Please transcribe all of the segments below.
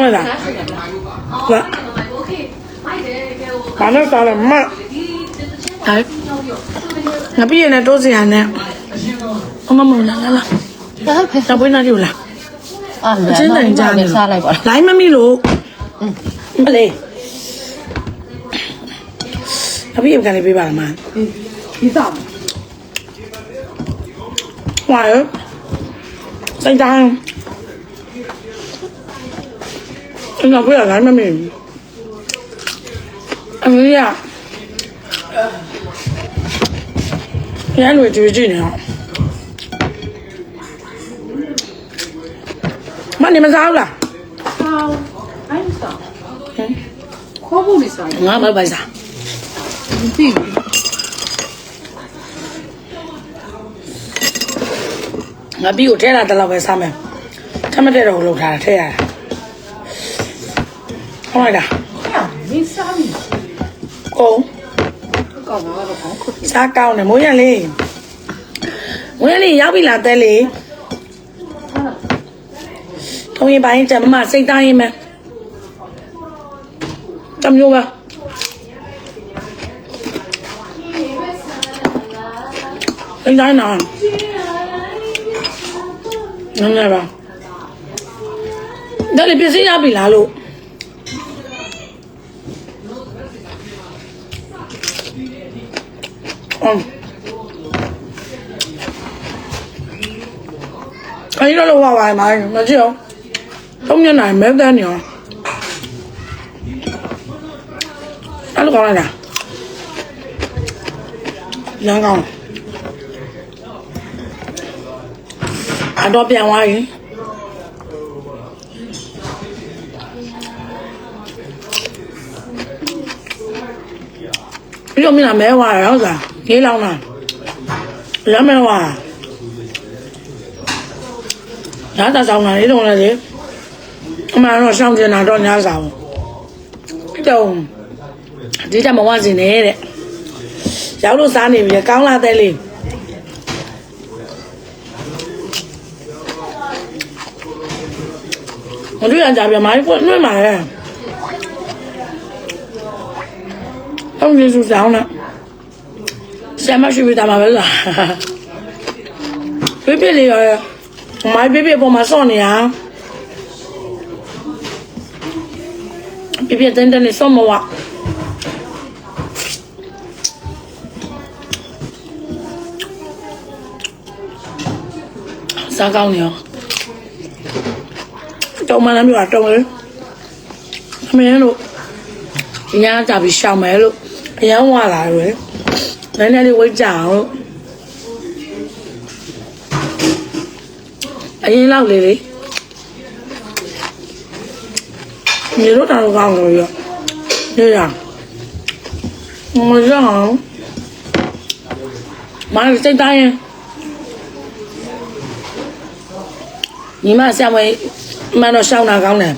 ဟုတ်လားဘာဘာလို့စားလဲမဟဲ့ငါပြည့်နေတိုးစရာနဲ့အမမလာလာလာဒါဖက်တော့ဘွေးနာကြည့်လားအာအချင်းတိုင်ကြနေစားလိုက်ပါလားလိုင်းမမီလို့မလေးအပြည့်ကလည်းပေးပါလားမဒီစားဟွာရစိတ်တိုင်း အဲ့တော့ဘယ်လိုင်းမမီအမေရရန်တွေကြည့်ကြည့်နေတော့မနေမစားဘူးလားဆောင်းအိုင်းဆောင်းခေါ်ဖို့လေးစားငါမပိုက်စားမသိဘူးငါပြီးကိုထဲလာတယ်လို့ပဲစားမယ်ထမတဲ့တော့လှုပ်ထားတာထဲရတာ ဟုတ်လိုက်တာမင်းစားပြီကိုကောင်းတော့ကောင်းခုတ်စားကောင်းတယ်မိုးရလေးမိုးရလေးရောက်ပြီလားတဲလေးထုံးရင်ပိုင်းကျမစိတ်သားရင်မယ်တမျိုးပါစိတ်တိုင်းနော်နည်းနည်းပါဒါလေးပြည့်စည်ရပြီလားလို့ အမ်အဲ့ဒီတော့ဝါဝါမိုင်းမကြည့်အောင်သုံးညနိုင်မဲတန်းနေအောင်အဲ့လိုကောင်းလိုက်တာရန်ကောင်းအတော့ပြန်သွားရင် ပြီးတော့မင်းကမဲဝါရဟုတ်လားလေးလောင်းလားရမဲဝါရတာဆောင်လာလေးတော့လည်းအမှန်တော့ရှောင်းကျင်တာတော့ညာဆောင်ပြီးတော့ဒီတက်မဝစင်နေတဲ့ရောက်လို့စားနေပြီကောင်းလာတဲ့လေးမတွေ့ရကြပြမိုင်းပွနှွှဲမှာလေအော င်ယေရှုဆောင်လားဆရာမရှိပြီတာမှာပဲလားပြပြလေးရမိုင်းပြပြပေါ်မှာစောင့်နေရပြပြတင်းတင်းနဲ့စောင့်မဝစားကောင်းနေရောတုံမလည်းမျိုးတုံလေအမေတို့ညာကြပြီးရှောင်မယ်လို့ အရန်ဝလာတယ်နည်းနည်းလေးဝိတ်ကြအောင်လို့အရင်လောက်လေးလေးမြေတို့တောင်ကောင်းလို့ရရရမရအောင်မနစိတ်တိုင်းရင်ညီမဆံဝဲမန်တော့ရှောင်းတာကောင်းတယ်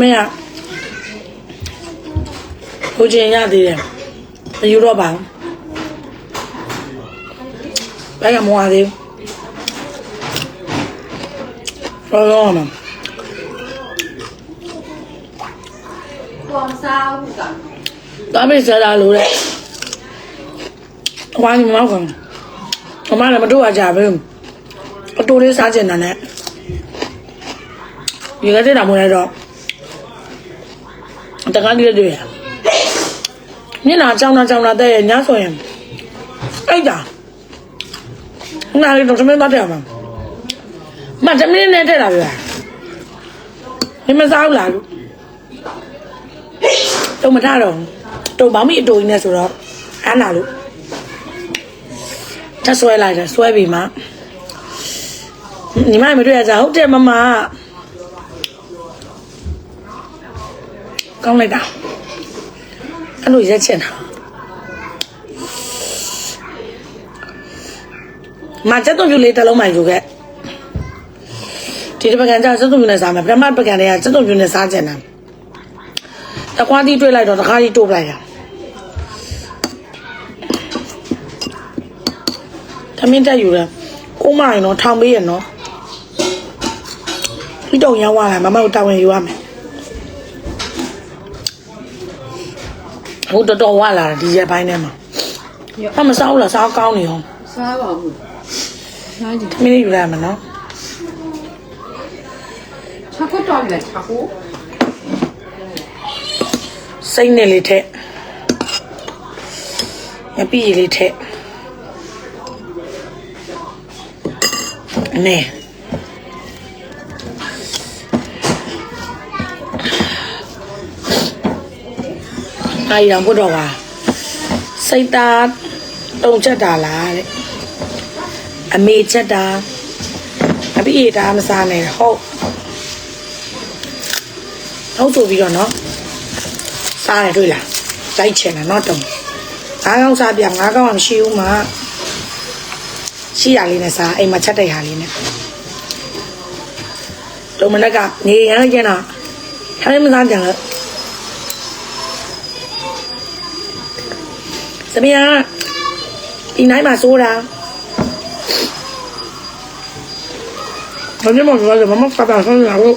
မင်းက ကိုကျင်ရသေးတယ်မယူတော့ပါဘူးဘယ်ကမွာသေးဘူးတော့တော့မှာကွာစားဘူးကဒါပဲစားတာလို့တဲ့ဝိုင်းမောက်ကောင်အမလည်းမတို့ရကြဘူးအတူလေးစားကျင်တာနဲ့ဒီကတဲ့တာမွေးတော့တကားကြီးတွေ မျက်နှာကြောင်တာကြောင်တာတဲ့ညဆိုရင်အဲ့ဒါငါလည်းတော့သမင်းသားတယ်မှာမသမင်းနဲ့တဲ့တာဗျာမင်းမစားဘူးလားလို့တုံမထတော့တုံပေါင်းမိအတူကြီးနဲ့ဆိုတော့အားနာလို့တက်ဆွဲလိုက်တယ်ဆွဲပြီးမှညီမမတွေ့ရကြဟုတ်တယ်မမကောင်းလိုက်တာ အဲ့လိုရက်ချင်တာမချက်တော့ပြလေးတစ်လုံးမှယူခဲ့ဒီတစ်ပကံကျချက်တော့ပြနဲ့စားမယ်ပထမပကံတွေကချက်တော့ပြနဲ့စားချင်တာတကွားတီးတွေ့လိုက်တော့တခါကြီးတိုးပလိုက်တာသမင်းတက်ယူတယ်ကိုမရင်တော့ထောင်ပေးရနော်ပြီးတော့ရောက်လာမမတို့တာဝန်ယူရမယ် ဟုတ်တော်တော်ဝလာတယ်ဒီရက်ပိုင်းထဲမှာအမစားဘူးလားစားကောင်းနေအောင်စားပါဘူးစားကြည့်မင်းယူလိုက်မယ်နော်ချက်ခွတ်တော်ပြီချက်ခွတ်စိတ်နဲ့လေးထက်ငပိရည်လေးထက်အနေ အားရံဖို့တော့ပါစိတ်သားတုံချက်တာလားတဲ့အမေချက်တာအပိရတာမစားနဲ့ဟုတ်ဟုတ်ဆိုပြီးတော့နော်စားတယ်တွေ့လားတိုက်ချင်တယ်နော်တုံငါးကောင်းစားပြငါးကောင်းမှမရှိဘူးမရှိရလေးနဲ့စားအိမ်မှာချက်တဲ့ဟာလေးနဲ့တုံမနဲ့ကနေရမ်းကျင်တော့ထိုင်းမစားကြလို့ သမီးကဒီနိုင်မှာစိုးတာဘာလို့မပြောလဲမမကတာဆန်းရလို့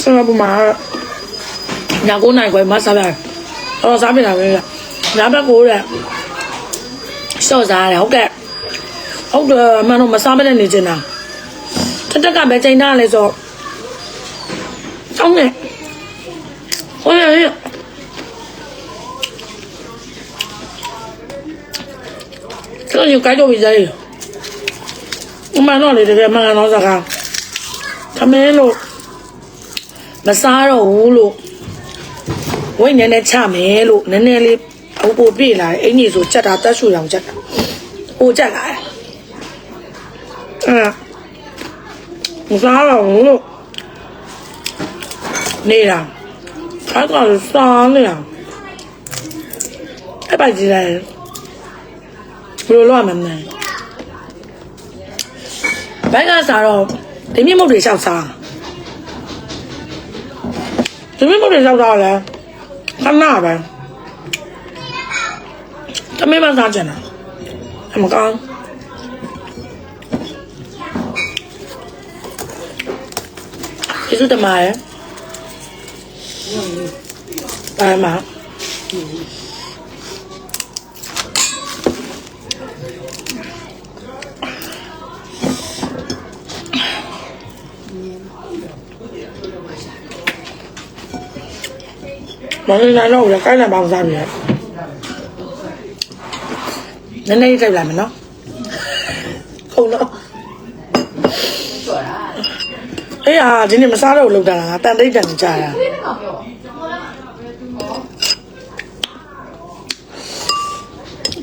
ဆန်းရပမာညာကိုနိုင်ခွဲမစားပြတော့စားပြတာပဲညဘက်ကိုတဲ့စော့စားတယ်ဟုတ်ကဲ့ဟုတ်တယ်မန်တော့မစားမနဲ့နေချင်တာတက်တက်ကပဲချိန်ထားလဲဆိုတောင်းနေဟိုရရ ကျွန်တော်ကြိုက်တော့ပြီသေးအမှန်တော့လေတကယ်မှန်တော့စကားသမင်းလို့မစားတော့ဘူးလို့ဝိတ်နည်းနည်းချမယ်လို့နည်းနည်းလေးအုပ်ပိုပြေးလာတယ်အင်ကြီးဆိုချက်တာတက်ဆူရောင်ချက်တာဟိုချက်လာတယ်အဲမစားတော့ ဘူးလို့နေတာအဲ့ကောင်စားနေတာအဲ့ပါကြည့်လိုက်ဘယ်လိုလုပ်ရမလဲဘိုင်းကစားတော့ဒီမြင့်မုတ်တွေလျှောက်စားဒီမြင့်မုတ်တွေလျှောက်စားလဲခဏပဲတမေးမစားကြတာအမကောင်းကျေးဇူးတင်ပါတယ်ပါမ မင်းလည်းတော့လည်းကိုင်းလည်းပေါင်းစားပြီနည်းနည်းထိုက်လာမယ်နော်ဟုတ်တော့အေးဟာဒီနေ့မစားတော့လောက်တာလားတန်တိတ်တန်ကြတာ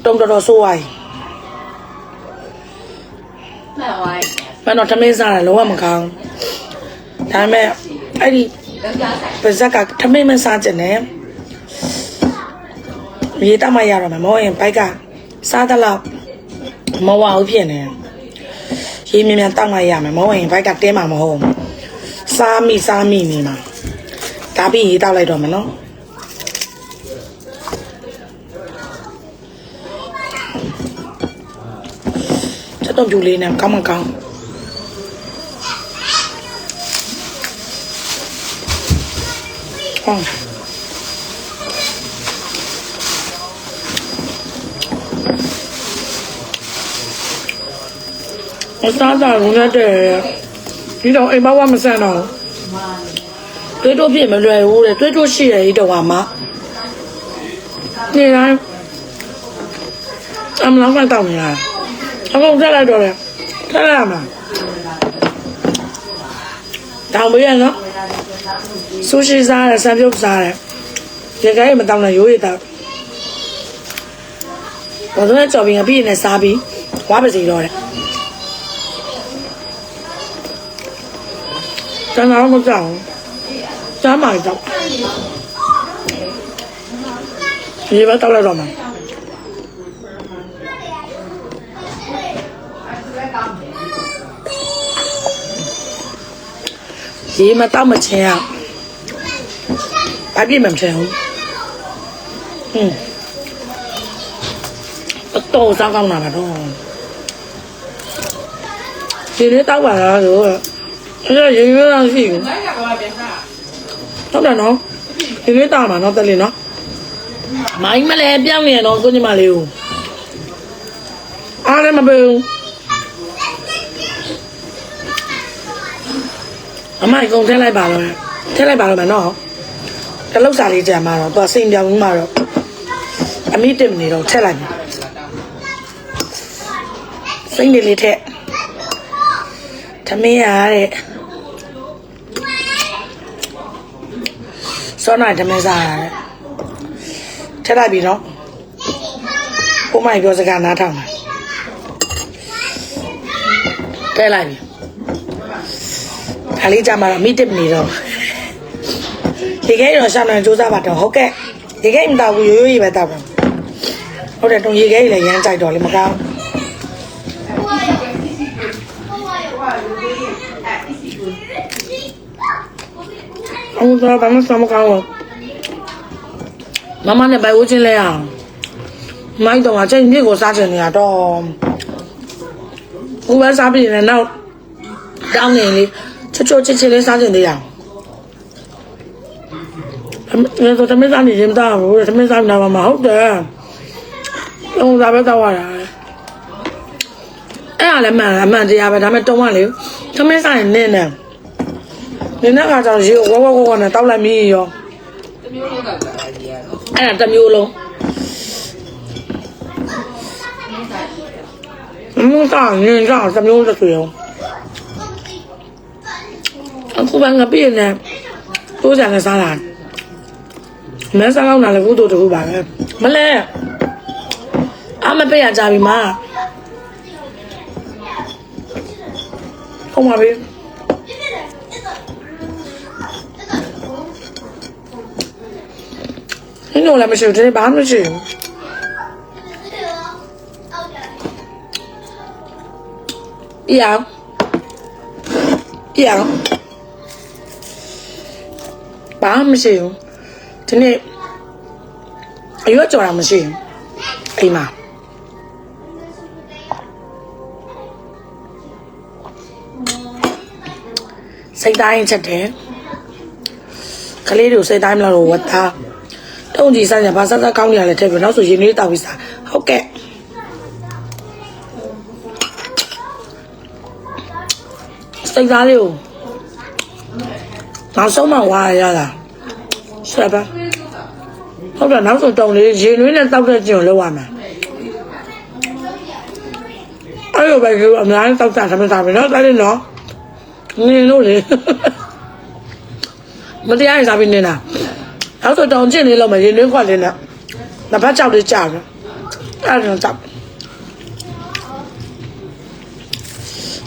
တုံတော်တော်ဆိုးဝိုင်းမှန်ပါမင်းတော့ထမင်းစားတယ်လုံးဝမကောင်းဒါပေမဲ့အဲ့ဒီဘူးကြားဆိုင် ပါဇက်ကထမင်းမစားကြနဲ့ရေတမရတော့မယ်မဟုတ်ရင်ဘိုက်ကစား得လောက်မဝဘူးဖြစ်နေရေမြင်မြန်တောက်လိုက်ရမယ်မဟုတ်ရင်ဘိုက်ကတင်းမှာမဟုတ်ဘူးစားမိစားမိနေမှာဒါပြီးရေတောက်လိုက်တော့မယ်နော်ချက်တော့ပြူလေးနဲ့ကောင်းမကောင်း ဟုတ်အစားတာလုံးနဲ့တဲ့ဒီတော့အိမ်ဘဝမဆန်တော့တွေးတော့ပြည့်မလွယ်ဘူးတဲ့တွေးတော့ရှိရဒီတော့ကမှနေတိုင်းအမလောင်းကတော့နေရအကုန်တက်လိုက်တော့လေတက်လိုက်မှာတောင်းပေးရနော် ဆူရှီစားတယ်ဆန်ပြုတ်စားတယ်ရေခဲမတောင်းနဲ့ရိုးရတော့ဘာလို့လဲကြော်ပြီးငါပြည့်နေစားပြီးဝါပါစီတော့တယ်ကျွန်တော်မကြောက်ဘူးကျမ်းမာကြောက်ဒီဘက်တောက်လိုက်တော့မှာ ရေမတောက်မချင်းอ่ะဘာပြည့်မှမချင်ဘူးဟင်းအတော့စားကောင်းတာပါတော့ဒီနေ့တောက်ပါလားဆိုတော့အဲ့ဒါရေရွေးတော့ရှိဘူးလိုက်ရပါပြန်ခါဟုတ်တယ်နော်ရေရွေးတာမှာနော်တက်လေးနော်မိုင်းမလဲပြောင်းနေရတော့ကိုညီမလေးကိုအားလည်းမပေးဘူး အမိုင်ကုန်ထည့်လိုက်ပါတော့ထည့်လိုက်ပါတော့မယ်နော်တလုတ်စာလေးကြံမှာတော့သူစိန်ပြောင်းမှာတော့အမိတင်နေတော့ထည့်လိုက်မယ်စိန်လေးလေးထည့်သမင်းရတဲ့စောနိုင်သမင်းစားရတယ်ထည့်လိုက်ပြီနော်ကိုမိုင်ပြောစကားနားထောင်ပါထည့်လိုက်ပြီ ခါလေးကြမှာတော့မိတစ်နေတော့ဒီကိန်းတော့ရှောင်းနေစူးစမ်းပါတော့ဟုတ်ကဲ့ဒီကိန်းမတော့ဘူးရိုးရိုးကြီးပဲတောက်ပါဟုတ်တယ်တုံရေကိန်းလည်းရမ်းကြိုက်တော့လေမကောင်းအောင်တော့ဘာမှစမကောင်းဘူးမမနဲ့ဘယ်ဦးချင်းလဲအောင်မိုက်တော့အချိန်မြစ်ကိုစားချင်နေရတော့ဦးပဲစားပြီးနေတော့တောင်းနေလေ ချွတ်ချွတ်ချစ်ချစ်လေးစားချင်သေးရအောင်အဲ့တော့တမင်စားနေရင်တော့ဘူးတမင်စားနေတာမဟုတ်တယ်လုံးစားပဲတော့ရတာအဲ့ဒါလည်းမှန်အမှန်တရားပဲဒါပေမဲ့တုံးကလေတမင်စားရင်နင်းနေနင်းတဲ့ခါကျတော့ရေဝဝဝဝနဲ့တောက်လိုက်မိရောတမျိုးလုံးကလာကြီးရတော့အဲ့ဒါတစ်မျိုးလုံးအမှုစားငင်းစားတစ်မျိုးတစ်ဆွေရော အခုပဲငါပြည်နေပိုးကြလည်းစားလာမဲစားလောက်လာလည်းဘုသူတခုပါပဲမလဲအမပေးရကြပြီမာဟုတ်ပါပြီဟင်းတော့လည်းမရှိဘူးဒီနေ့ဘာမှမရှိဘူးပြောင်းပြောင်း မှမရှိဘူးဒီနေ့အရွက်ကြော်တာမရှိဘူးအိမ်မှာစိတ်တိုင်းချက်တယ်ကလေးတို့စိတ်တိုင်းမလို့ဝတ်သားတုံးကြီးစားကြဘာစားစားကောင်းနေရလဲထည့်ပြီးနောက်ဆိုရင်လေးတောက်ပြီးစားဟုတ်ကဲ့စိတ်သားလေးကို နောက်ဆုံးမှဝါရတာဆက်ပါဟုတ်တယ်နောက်ဆုံးတုံးလေးရေနွေးနဲ့တောက်တဲ့ကျုံလောက်ရမှာအဲ့လိုပဲကအများကြီးတောက်တာသမစားပြီနော်ဒါလေးနော်နင်လို့လေမတရားရင်စားပြီးနေတာနောက်ဆိုတောင်ကျင့်လေးလောက်မယ်ရေနွေးခွက်လေးနဲ့နှစ်ဖက်ကြောက်လေးကြာတယ်အဲ့ဒါကြောက်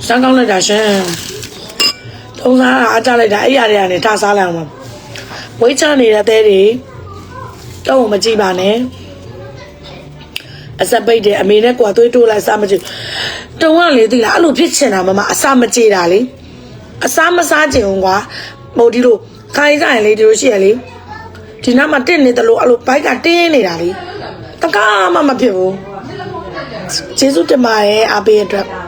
စမ်းကောင်းလိုက်တာရှင် ထုံးစားအားကြလိုက်တာအဲ့ရတွေကနေထားစားလိုက်အောင်ပါဝိတ်ချနေတဲ့တဲတွေတော့မကြည့်ပါနဲ့အစပိတ်တယ်အမေနဲ့ကွာသွေးတိုးလိုက်စားမကြည့်တုံကလေသိလားအဲ့လိုဖြစ်ချင်တာမမအစမကြည့်တာလေအစားမစားချင်ဘူးကွာဟိုဒီလိုခိုင်းစားရင်လေဒီလိုရှိရလေဒီနားမှာတက်နေတယ်လို့အဲ့လိုဘိုက်ကတင်းနေတာလေတကားမှမဖြစ်ဘူးကျေးဇူးတင်ပါတယ်အားပေးရတဲ့အတွက်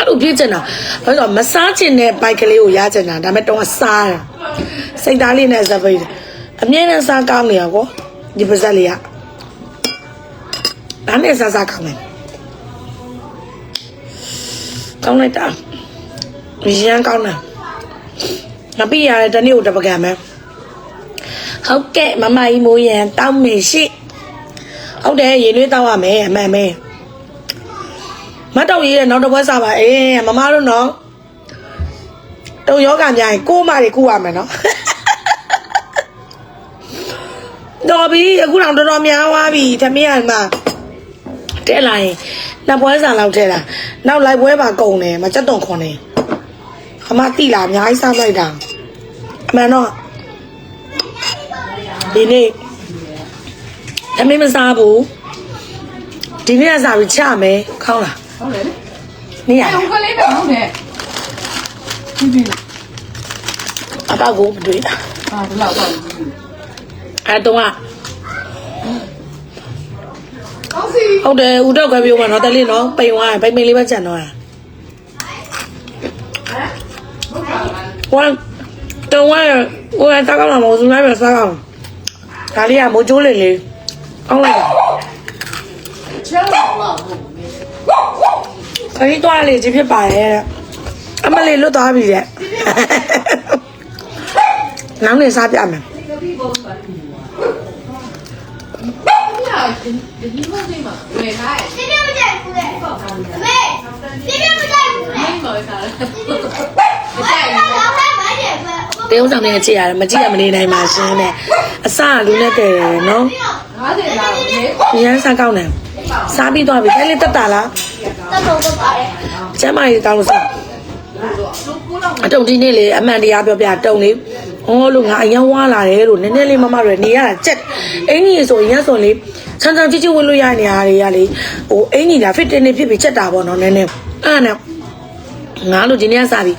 အဲ့လိုဖြစ်ချင်တာဘာလို့လဲဆိုတော့မစားချင်တဲ့ဘိုက်ကလေးကိုရချင်တာဒါပေမဲ့တော့စားတာစိတ်သားလေးနဲ့စပိတ်အမြဲတမ်းစားကောင်းနေရကောဒီပါဇက်လေးကဒါနဲ့စားစားကောင်းတယ်ကောင်းလိုက်တာရမ်းကောင်းတာငါပြရတဲ့တနေ့ကိုတပကံမယ်ဟုတ်ကဲ့မမကြီးမိုးရန်တောင်းမေရှိဟုတ်တယ်ရေနွေးတောင်းရမယ်အမှန်ပဲ မတ်တော့ရေးတဲ့နောက်တစ်ပွဲစားပါအေးမမတို့နော်တုံယောဂများရင်ကိုမတွေကူရမယ်နော်တော်ပြီအခုတော့တော်တော်များသွားပြီသမီးကမှတဲ့လာရင်နှစ်ပွဲစားလောက်ထဲတာနောက်လိုက်ပွဲပါကုန်တယ်မကြက်တုံခွန်တယ်အမတိလာအများကြီးစားလိုက်တာအမှန်တော့ဒီနေ့သမီးမစားဘူးဒီနေ့ကစားပြီးချမယ်ခေါင်းလား ဟုတ်တယ်လေနေရအဲ့ဟိုကလေးတော့ဟုတ်တယ်ဒီပြီအပေါက်ကိုမတွေ့တာအာဒီလောက်တော့အဲတော့ကကောင်းစီဟုတ်တယ်ဦးတော့ခွဲပြောမှာနော်တလေးနော်ပိန်သွားပိန်ပိန်လေးပဲကြံတော့တာဝမ်တုံဝဲဝဲစားကောင်းလာမဟုတ်ဘူးနိုင်ပဲစားကောင်းဒါလေးကမိုးကျိုးလေးလေးကောင်းလိုက်တာ ချမ်းသာလားဟုတ် ခရီးသွားလေကြီးဖြစ်ပါရဲ့အမလေးလွတ်သွားပြီတဲ့နောက်နေစားပြမယ်တေးဦးဆောင်နေကြည့်ရတယ်မကြည့်ရမနေနိုင်ပါရှင်နဲ့အစလူနဲ့တယ်နော်90လောက်ရန်စားကောင်းတယ်စားပြီးသွားပြီခဲလေးတက်တာလား တက်လုံးတော့ပါတယ်ကျမ်းမာရေးတောင်းလို့စားအတုံဒီနေ့လေအမှန်တရားပြောပြတုံလေးအော်လို့ငါအရင်ဝါလာတယ်လို့နည်းနည်းလေးမမတွေနေရတာကြက်အင်ကြီးဆိုရင်ဆိုလေဆန်းဆန်းကြီးကြီးဝတ်လို့ရနေရတွေရလေဟိုအင်ကြီးလာဖစ်တင်နေဖြစ်ပြီးချက်တာပေါ့နော်နည်းနည်းအဲ့နဲ့ငါလို့ဒီနေ့ကစားပြီး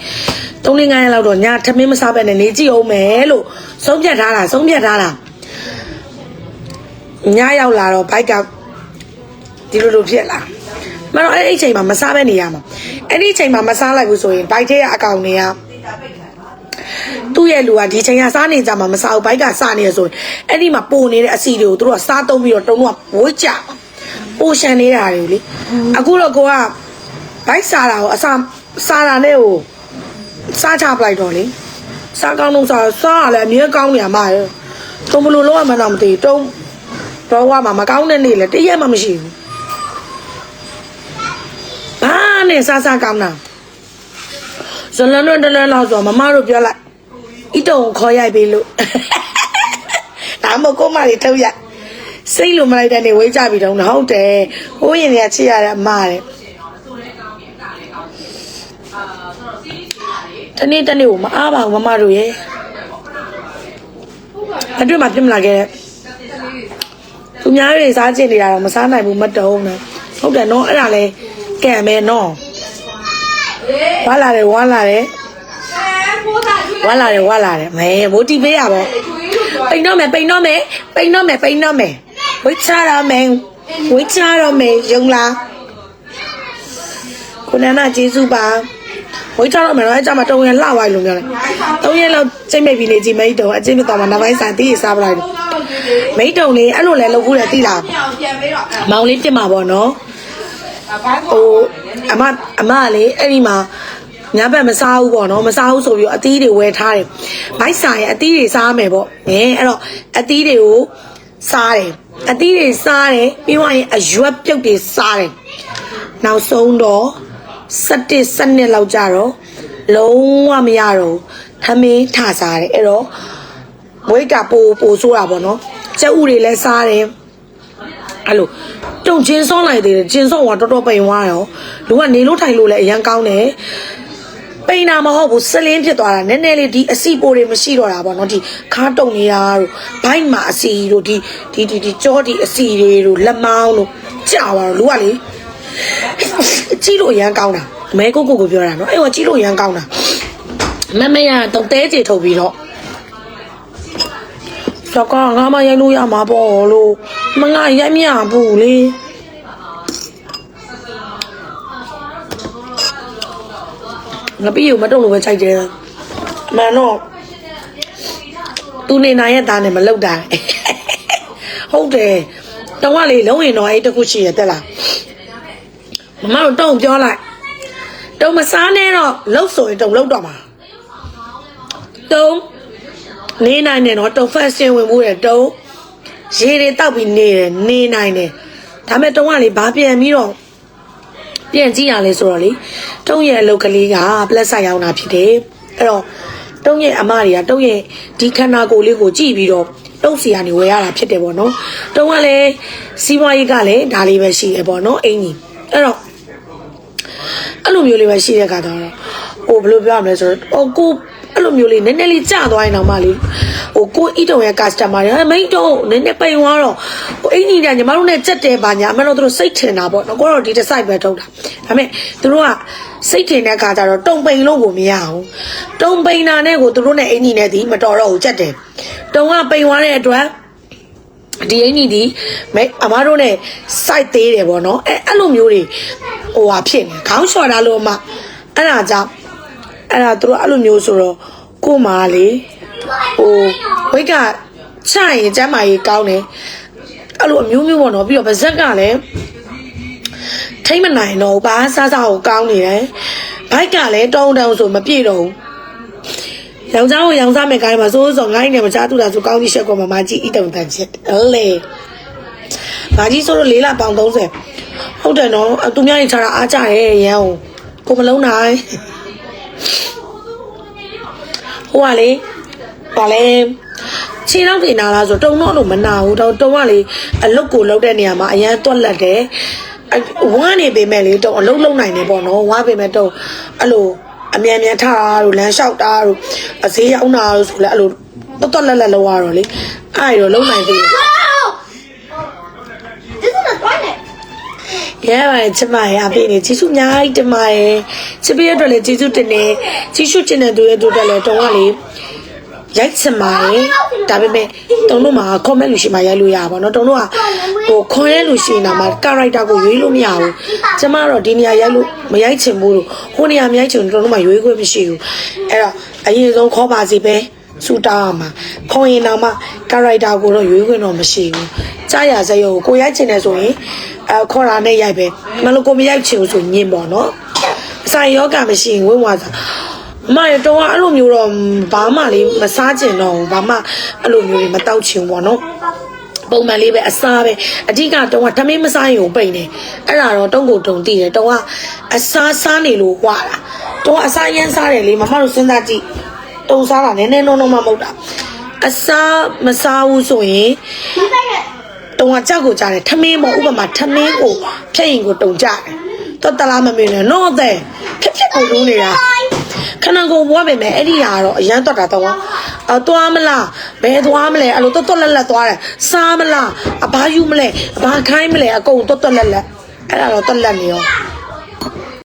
သုံးလ9ရက်လောက်တော့ညထမင်းမစားပဲနဲ့နေကြည့်အောင်မယ်လို့ဆုံးဖြတ်ထားတာဆုံးဖြတ်ထားတာညရောက်လာတော့ဘိုက်ကဒီလိုလိုဖြစ်လာ မတော့အဲ့ဒီအချိန်မှာမစားပဲနေရမှာအဲ့ဒီအချိန်မှာမစားလိုက်ဘူးဆိုရင်ဘိုက်ထဲကအကောင်တွေကသူ့ရဲ့လူကဒီချိန်ကစားနေကြမှာမစားဘူးဘိုက်ကစားနေရဆိုရင်အဲ့ဒီမှာပိုနေတဲ့အစီတွေကိုသူတို့ကစားသုံးပြီးတော့တုံးတော့ဝိုးကြပိုရှန်နေတာတွေလေအခုတော့ကိုကဘိုက်စားတာကိုအစားစားတာနဲ့ကိုစားချပလိုက်တော့လေစားကောင်းတော့စားစားရလဲအမြဲကောင်းနေရမှာရတုံးဘလို့လောက်မှန်းတော့မသိတုံးတော့ကမှမကောင်းတဲ့နေ့လေတရက်မှမရှိဘူး နဲ့စားစားကောင်းတာဇလန်တို့တလန်လောက်ဆိုမမတို့ပြောလိုက်ဣတုံကိုခေါ်ရိုက်ပေးလို့ဒါမှမဟုတ်ကိုမလေးထုတ်ရစိတ်လိုမလိုက်တဲ့နေဝေးကြပြီတော့ဟုတ်တယ်ဟိုးရင်တွေကချစ်ရတဲ့အမတဲ့တနေ့တနေ့ကိုမအားပါဘူးမမတို့ရဲ့အတွေ့မှာပြစ်မလာခဲ့တဲ့သူများတွေစားချင်နေတာတော့မစားနိုင်ဘူးမတုံးနဲ့ဟုတ်တယ်နော်အဲ့ဒါလဲ ကံပဲနော်ဝါလာတယ်ဝါလာတယ်အဲပိုးသားကျွေးဝါလာတယ်ဝါလာတယ်မဲမိုတီပေးရပါကျွေးလို့ပြောပိန်တော့မယ်ပိန်တော့မယ်ပိန်တော့မယ်ပိန်တော့မယ်ဝိချာတော့မယ်ဝိချာတော့မယ်ယုံလားခုနကကျေးဇူးပါဝိချာတော့မယ်တော့အဲ့ကြမှာတုံးရလှဝိုင်းလို့ပြောတယ်တုံးရလောက်ချိန်မိတ်ပြီလေကြည်မိတ်တုံးအချင်းပြတော့မှာနောက်ပိုင်းစားတီးစားပလိုက်တယ်ပိုးသားတော့ကျွေးတယ်မိတ်တုံးလေးအဲ့လိုလဲလုပ်ဘူးလေသိလားပြန်ပြန်ပေးတော့အဲမောင်လေးပြစ်မှာပေါ့နော်ဘိုင်း ဟိုအမအမကလေအဲ့ဒီမှာညဘက်မစားဘူးပေါ့နော်မစားဘူးဆိုပြီးတော့အသီးတွေဝယ်ထားတယ်ဘိုက်ဆိုင်အသီးတွေစားမယ်ပေါ့အဲအဲ့တော့အသီးတွေကိုစားတယ်အသီးတွေစားတယ်ပြီးတော့ရင်အရွက်ပြုတ်တွေစားတယ်နောက်ဆုံးတော့17 17လောက်ကြတော့လုံးဝမရတော့ဘူးထမင်းထစားတယ်အဲ့တော့ဝိတ်ကပိုပိုဆိုးတာပေါ့နော်ကျက်ဥတွေလည်းစားတယ်အဲ့လို တုံချင်းစောလိုက်သေးတယ်ချင်းစောကတော်တော်ပိန်သွားရောလူကနေလို့ထိုင်လို့လည်းအရန်ကောင်းတယ်ပိန်တာမဟုတ်ဘူးစလင်းဖြစ်သွားတာနည်းနည်းလေးဒီအစီပိုတွေမရှိတော့တာပေါ့နော်ဒီခါတုံနေတာတို့ဘိုက်မှာအစီတို့ဒီဒီဒီဒီကြောဒီအစီတွေတို့လက်မောင်းတို့ကြာသွားတော့လူကလေကြည့်လို့အရန်ကောင်းတာအမဲကိုကိုကိုပြောတာနော်အဲ့ဟောကြည့်လို့အရန်ကောင်းတာမမရတော့တဲကြေထုတ်ပြီးတော့ စကားငါမရိုက်လို့ရမှာပေါ့လို့မငါရိုက်မရဘူးလေငါပြီးရမတော့လို့ပဲခြိုက်တယ်အမှန်တော့သူနေနိုင်ရဲ့သားနဲ့မလောက်တာဟုတ်တယ်တော့ကလေလုံးရင်တော့အဲ့တခုရှိရတက်လားမမတို့တုံပြောလိုက်တုံမစားနဲ့တော့လှုပ်ဆိုရင်တုံလှုပ်တော့မှာတုံ နေနိုင်တယ်နော်တုံဖက်ဆင်ဝင်မှုတယ်တုံရေတွေတောက်ပြီးနေတယ်နေနိုင်တယ်ဒါမဲ့တုံကလေဘာပြန်ပြီးတော့ပြန်ကြည့်ရလဲဆိုတော့လေတုံရဲ့အလုပ်ကလေးကပလက်ဆိုင်ရောက်တာဖြစ်တယ်အဲ့တော့တုံရဲ့အမတွေကတုံရဲ့ဒီခန္ဓာကိုယ်လေးကိုကြည့်ပြီးတော့တုံစီကနေဝယ်ရတာဖြစ်တယ်ပေါ့နော်တုံကလည်းစီးပွားရေးကလည်းဒါလေးပဲရှိတယ်ပေါ့နော်အင်ကြီးအဲ့တော့အဲ့လိုမျိုးလေးပဲရှိတဲ့ခါတော့ဟိုဘယ်လိုပြောရမလဲဆိုတော့ဟိုကို အဲ့လိုမျိုးလေးနည်းနည်းလေးကြာသွားရင်တော့မှလေဟိုကိုအီတုံရဲ့ customer တွေမိတ်တော့နည်းနည်းပိန်သွားတော့ဟိုအင်ကြီးကညီမတို့နဲ့ကြက်တယ်ပါညာအမှန်တော့သူတို့စိတ်ထင်တာပေါ့နော်ကိုတော့ဒီတစ်ဆိုင်ပဲထုတ်တာဒါပေမဲ့သူတို့ကစိတ်ထင်တဲ့ခါကျတော့တုံပိန်လို့ကိုမရအောင်တုံပိန်တာနဲ့ကိုသူတို့နဲ့အင်ကြီးနဲ့ဒီမတော်တော့ဘူးကြက်တယ်တုံကပိန်သွားတဲ့အတွက်ဒီအင်းကြီးဒီမဲအမားတို့ ਨੇ စိုက်သေးတယ်ပေါ့နော်အဲအဲ့လိုမျိုးတွေဟိုဟာဖြစ်နေခေါင်းလျှော်တာလို့မှအဲ့ဒါကြောင့် အဲ့ဒါသူတို့အဲ့လိုမျိုးဆိုတော့ဟကို့မာလေဟိုဝိတ်ကချရင်ကျမ်းမာရေးကောင်းတယ်အဲ့လိုအမျိုးမျိုးပေါ့နော်ပြီးတော့ဗဇက်ကလည်းထိမ့်မနိုင်တော့ဘူးဘာစားစားကိုကောင်းနေတယ်ဘိုက်ကလည်းတောင်းတောင်းဆိုမပြည့်တော့ဘူးယောက်ျားကိုရောင်စားမဲ့ခိုင်းမှာစိုးစောငိုင်းနေမချတူတာဆိုကောင်းကြီးရှက်ကောမမကြီးဣတုံတန်ချက်အဲ့လေဘာကြီးဆိုတော့လေးလာပေါင်30ဟုတ်တယ်နော်အသူများကြီးချတာအားကြရဲ့ရန်ကိုကိုမလုံးနိုင် ဟိုကလေပါလေခြေတော့တင်လာလားဆိုတုံတော့လို့မနာဘူးတော့တုံကလေအလုတ်ကိုလုတ်တဲ့နေရာမှာအရန်တွက်လက်တယ်အဝမ်းနေပေမဲ့လေတုံအလုတ်လုံနိုင်တယ်ပေါ့နော်ဝါပေမဲ့တုံအဲ့လိုအမြန်မြန်ထားတာတို့လမ်းလျှောက်တာတို့အဈေးရောက်တာတို့ဆိုလဲအဲ့လိုတွက်တွက်လက်လက်လောက်ရတော့လေအဲ့ဒါတော့လုံနိုင်သေးတယ် ရဲပါတယ်ချစ်မရအဖေနေကျေးဇူးအများကြီးတင်ပါတယ်ချစ်ပေးရအတွက်လည်းကျေးဇူးတင်တယ်ကျေးဇူးတင်တဲ့သူရဲ့တို့တက်လည်းတော်ကလေရိုက်ချင်ပါတယ်ဒါပေမဲ့တုံတို့မှာ comment လို့ရှိမှရိုက်လို့ရပါတော့တုံတို့ကဟိုခွန်ရဲလို့ရှိနေတာမှာ character ကိုရွေးလို့မရဘူးကျမတော့ဒီနေရာရိုက်လို့မရိုက်ချင်ဘူးလို့ဟိုနေရာမရိုက်ချင်တုံတို့မှာရွေးခွင့်မရှိဘူးအဲ့တော့အရင်ဆုံးခေါ်ပါစီပဲ စူတောင်းအောင်မှာခေါ်ရင်တော့မှ character ကိုတော့ရွေးခွင့်တော့မရှိဘူးကြားရစရုပ်ကိုကိုရိုက်ချင်တယ်ဆိုရင်အဲခေါ်တာနဲ့ရိုက်ပဲမလို့ကိုမရိုက်ချင်ဘူးဆိုညင်ပေါ့နော်အစာယောဂမရှိရင်ဝင်းဝါစားအမရတော့အဲ့လိုမျိုးတော့ဘာမှလေးမစားချင်တော့ဘူးဘာမှအဲ့လိုမျိုးတွေမတောက်ချင်ဘူးပေါ့နော်ပုံမှန်လေးပဲအစားပဲအဓိကတော့ကထမင်းမစားရင်ကိုပိန်တယ်အဲ့ဒါတော့တုံးကိုတုံတည်တယ်တော့ကအစားစားနေလို့ဟွာတာတော့အစားရမ်းစားတယ်လေမမတို့စဉ်းစားကြည့် တုံစားတာနည်းနည်းနှုံနှုံမှမဟုတ်တာအစားမစားဘူးဆိုရင် Who's that? တုံကကြောက်ကိုကြားတယ်ထမင်းပေါ့ဥပမာထမင်းကိုဖြတ်ရင်ကိုတုံကြတယ်တော့တလားမမေးနဲ့တော့တဲ့ဖြတ်ဖြတ်ကိုလုံးနေတာခဏကိုဘွားပဲမယ်အဲ့ဒီဟာတော့အရန်တော့တာတော့အသွားမလားဘယ်သွားမလဲအဲ့လိုတော့တော့လက်လက်သွားတယ်စားမလားအဘာယူမလဲအဘာခိုင်းမလဲအကုန်တော့တော့လက်လက်အဲ့ဒါတော့တော့လက်နေရော